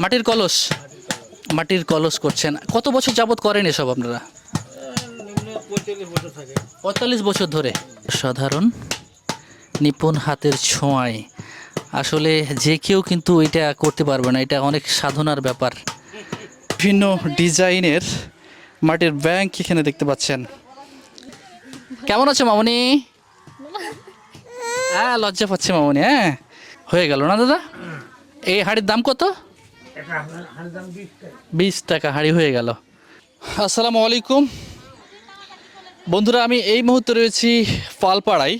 মাটির কলস। মাটির কলস করছেন। কত বছর যাবত করেন এসব আপনারা? পঁয়তাল্লিশ বছর ধরে। সাধারণ নিপুণ হাতের ছোঁয়ায়। আসলে যে কেউ কিন্তু এটা করতে পারবে না। এটা অনেক সাধনার ব্যাপার। বিভিন্ন ডিজাইনের মাটির ব্যাংক এখানে দেখতে পাচ্ছেন। কেমন আছে মামনি? হ্যাঁ লজ্জা পাচ্ছে মামনি হ্যাঁ। হয়ে গেল না দাদা? এই হাড়ির দাম কত? বিশ টাকা হাড়ি হয়ে গেল। আসসালামু আলাইকুম। বন্ধুরা, আমি এই মুহূর্তে রয়েছি পালপাড়ায়।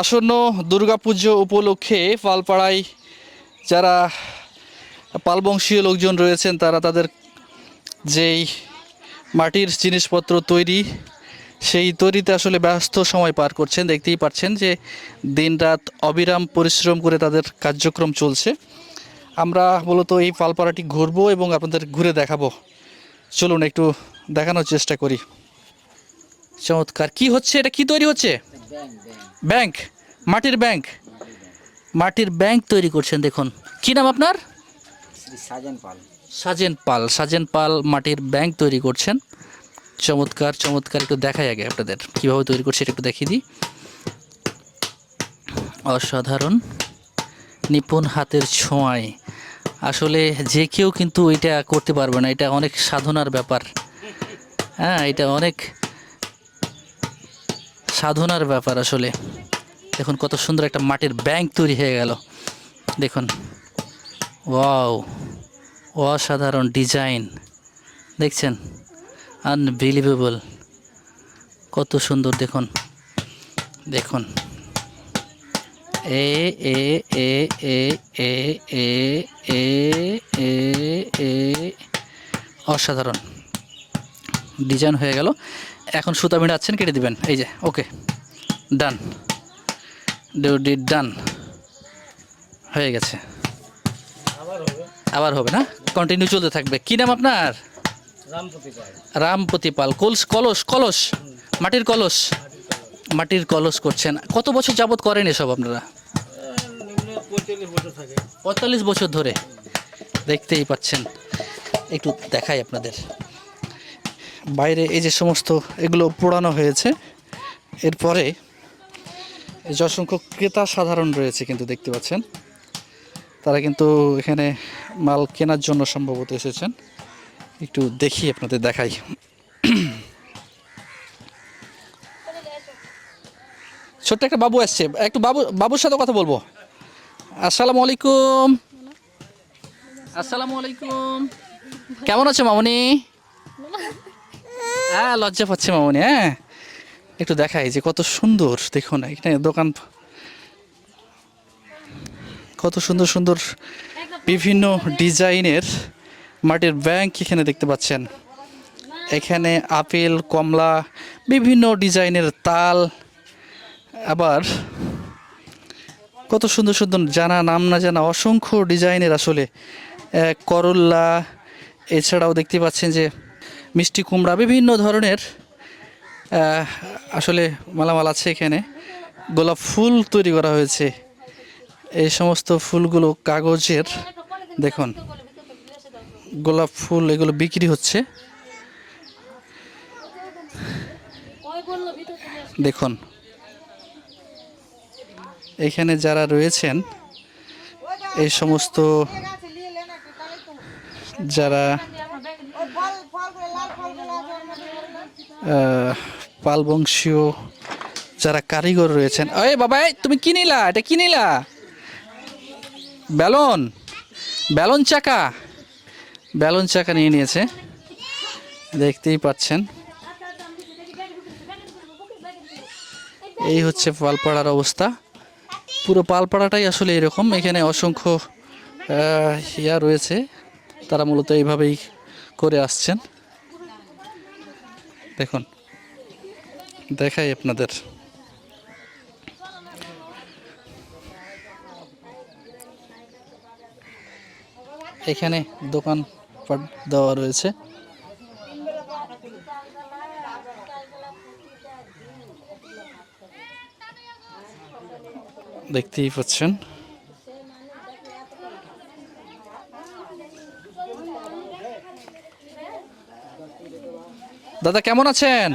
আসন্ন দুর্গাপুজো উপলক্ষে পালপাড়ায় যারা পালবংশীয় লোকজন রয়েছেন, তারা তাদের যেই মাটির জিনিসপত্র তৈরি, সেই তৈরিতে আসলে ব্যস্ত সময় পার করছেন। দেখতেই পাচ্ছেন যে দিনরাত অবিরাম পরিশ্রম করে তাদের কার্যক্রম চলছে। আমরা মূলত এই পালপাড়াটি ঘুরবো এবং আপনাদের ঘুরে দেখাবো। চলুন একটু দেখানোর চেষ্টা করি। চমৎকার। কি হচ্ছে? এটা কি তৈরি হচ্ছে? ব্যাংক। মাটির ব্যাংক। মাটির ব্যাংক তৈরি করছেন দেখুন। কি নাম আপনার? সাজেন পাল। সাজেন পাল। সাজেন পাল মাটির ব্যাংক তৈরি করছেন। চমৎকার চমৎকার। একটু দেখাই আগে আপনাদের। কীভাবে তৈরি করছে এটা একটু দেখিয়ে দিই। অসাধারণ। নিপুণ হাতের ছোঁয়ায় আসলে যে কেউ কিন্তু এটা করতে পারবে না, এটা অনেক সাধনার ব্যাপার। হ্যাঁ এটা অনেক সাধনার ব্যাপার আসলে। দেখুন কত সুন্দর একটা মাটির ব্যাংক তৈরি হয়ে গেল। দেখুন। ওয়াও, অসাধারণ ডিজাইন। দেখছেন? আনবিলিভেবল। কত সুন্দর, দেখুন। দেখুন। এ এ এ এ এ এ এ এ এ অসাধারণ। ডিজাইন হয়ে গেল। এখন সুতা মিড়াচ্ছেন কেটে দিবেন। এই যে ওকে ডান। ডিউটি ডান। হয়ে গেছে। আবার হবে না? কন্টিনিউ চলতে থাকবে। কি নাম আপনার? রামপতি পাল। কলস কলস কলস? মাটির কলস? মাটির কলস। করছেন। কত বছর যাবত করেন এসব আপনারা? পঁয়তাল্লিশ বছর ধরে। দেখতেই পাচ্ছেন। একটু দেখাই আপনাদের। বাইরে এই যে সমস্ত এগুলো পোড়ানো হয়েছে। এরপরে যে অসংখ্য ক্রেতা সাধারণ রয়েছে কিন্তু দেখতে পাচ্ছেন। তারা কিন্তু এখানে মাল কেনার জন্য সম্ভবত এসেছেন। একটু দেখি আপনাদের দেখাই। ছোট্ট একটা বাবু আসছে। একটু বাবু, বাবুর সাথে কথা বলব। আসসালামু আলাইকুম। আসসালামু আলাইকুম। কেমন আছো মামনি? হ্যাঁ লজ্জা পাচ্ছে মামনি হ্যাঁ। একটু দেখাই যে কত সুন্দর দেখুন এখানে দোকান কত সুন্দর সুন্দর বিভিন্ন ডিজাইনের মাটির ব্যাংক এখানে দেখতে পাচ্ছেন। এখানে আপেল, কমলা, বিভিন্ন ডিজাইনের তাল, আবার কত সুন্দর সুন্দর জানা, নাম না জানা অসংখ্য ডিজাইনের আসলে করল্লা এছাড়াও দেখতে পাচ্ছেন যে মিষ্টি কুমড়া বিভিন্ন ধরনের আসলে মালামাল আছে এখানে। গোলাপ ফুল তৈরি করা হয়েছে। এই সমস্ত ফুলগুলো কাগজের, দেখুন। গোলাপ ফুল এগুলো বিক্রি হচ্ছে। দেখুন এখানে যারা রয়েছেন, এই সমস্ত যারা পালবংশীয় যারা কারিগর রয়েছেন, এই বাবা তুমি কি নিলা? এটা কি নিলা? ব্যালন ব্যালন চাকা ব্যালন চাকা নিয়ে নিয়েছে, দেখতেই পাচ্ছেন। এই হচ্ছে পালপাড়ার অবস্থা। পুরো পালপাড়াটাই আসলে এরকম। এখানে অসংখ্য ইয়া রয়েছে। তারা মূলত এইভাবেই করে আসছেন। দেখুন, দেখাই আপনাদের। এখানে দোকান দেওয়া রয়েছে। দেখতেই পাচ্ছেন। দাদা কেমন আছেন?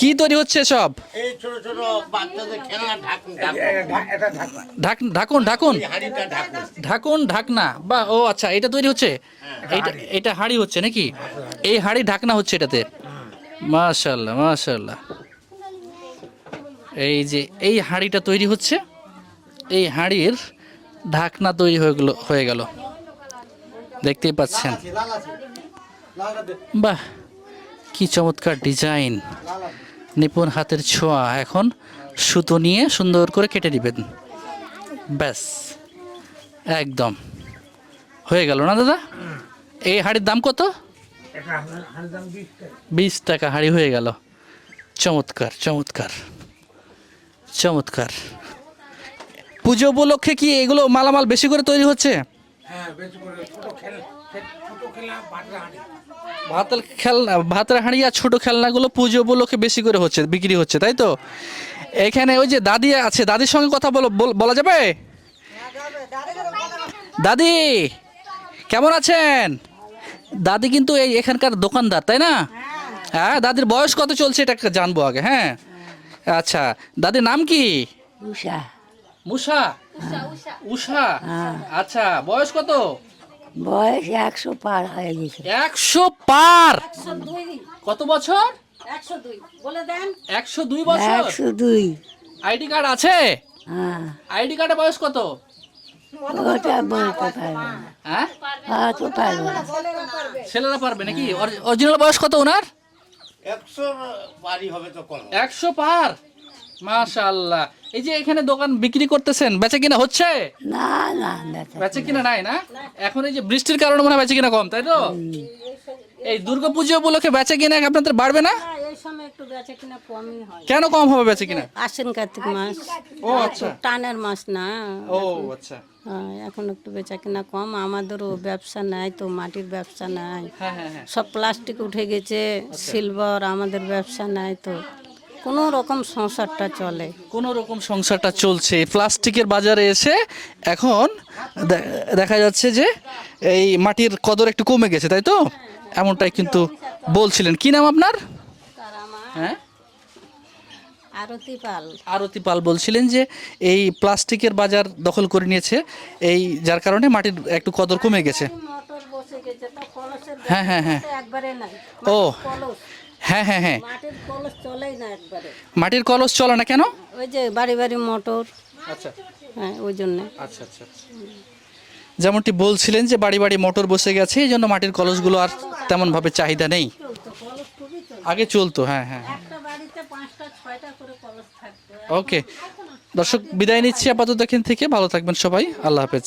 কি তৈরি হচ্ছে সব ঢাকুন ঢাকুন। ঢাকুন। ঢাকনা বা ও আচ্ছা এটা তৈরি হচ্ছে? এটা হাড়ি। হচ্ছে নাকি? এই হাড়ি ঢাকনা হচ্ছে এটাতে? হ্যাঁ। মাশাল্লাহ মাশাল্লাহ এই যে এই হাড়িটা তৈরি হচ্ছে? এই হাঁড়ির ঢাকনা তৈরি হয়ে গেল হয়ে গেল। দেখতেই পাচ্ছেন। বাহ, কি চমৎকার ডিজাইন। নিপুণ হাতের ছোঁয়া। এখন সুতো নিয়ে সুন্দর করে কেটে দিবেন ব্যাস, একদম। হয়ে গেল না দাদা? এই হাড়ির দাম কত? বিশ টাকা হাড়ি হয়ে গেল। চমৎকার চমৎকার চমৎকার। পুজো উপলক্ষে কি এগুলো মালামাল বেশি করে তৈরি হচ্ছে? ভাতের খেলনা ভাতের হাঁড়ি আর ছোট খেলনাগুলো পুজো উপলক্ষে বেশি করে হচ্ছে বিক্রি হচ্ছে তাই তো? এখানে ওই যে দাদি আছে দাদির সঙ্গে কথা বলো বল- বলা যাবে? দাদি কেমন আছেন? দাদি কিন্তু এই এখানকার দোকানদার তাই না? হ্যাঁ দাদির বয়স কত চলছে এটা জানব আগে হ্যাঁ? আচ্ছা দাদির নাম কি? উষা। মুসা উষা। আচ্ছা বয়স কত? বয়স একশো পার হয়ে গেছে। একশো পার। কত বছর? একশো দুই। বলে দেন। একশো দুই বছর? একশো দুই। আইডি কার্ড আছে? হ্যাঁ। আইডি কার্ডের বয়স কত? হ্যাঁ? ছেলেরা পারবে নাকি? অরিজিনাল বয়স কত ওনার? একশো বাড়ি হবে তো একশো পার। মাশাআল্লাহ। এই যে এখানে দোকান বিক্রি করতেছেন বেচে কিনা হচ্ছে? না না বেচে কিনা নাই না? এখন এই যে বৃষ্টির কারণে মনে হয় বেচে কিনা কম তাই তো? এই দুর্গা পুজো উপলক্ষে বেচে কিনা আপনাদের বাড়বে না? এই সময় একটু বেচা কিনা কমই হয়। কেন কম হবে বেচে কিনা? আশ্বিন কার্তিক মাস। ও আচ্ছা। টানের মাস না। ও আচ্ছা। হ্যাঁ, এখন একটু বেচা কিনা কম। আমাদেরও ব্যবসা নাই তো মাটির ব্যবসা নাই। হ্যাঁ হ্যাঁ হ্যাঁ। সব প্লাস্টিক উঠে গেছে সিলভার আমাদের ব্যবসা নাই তো। কোনো রকম সংসারটা চলে। কোনো রকম সংসারটা চলছে। প্লাস্টিকের বাজারে এসে এখন দেখা যাচ্ছে যে এই মাটির কদর একটু কমে গেছে তাই তো? এমনটাই কিন্তু বলছিলেন। কি নাম আপনার? হ্যাঁ? আরতি পাল। আরতি পাল বলছিলেন যে এই প্লাস্টিকের বাজার দখল করে নিয়েছে এই যার কারণে মাটির একটু কদর কমে গেছে। হ্যাঁ হ্যাঁ হ্যাঁ। ও। হ্যাঁ হ্যাঁ হ্যাঁ। মাটির কলস চলেই না একবারে। মাটির কলস চলে না কেন? ওই যে বাড়ি বাড়ি মোটর। আচ্ছা। হ্যাঁ ওই জন্যে। আচ্ছা আচ্ছা যেমনটি বলছিলেন যে বাড়ি বাড়ি মোটর বসে গেছে এই জন্য মাটির কলসগুলো আর তেমনভাবে চাহিদা নেই। আগে চলতো হ্যাঁ হ্যাঁ হ্যাঁ। একটা বাড়িতে পাঁচটা ছয়টা করে কলস থাকতো। ওকে। দর্শক বিদায় নিচ্ছি আপাতত এখান থেকে। ভালো থাকবেন সবাই। আল্লাহ হাফেজ।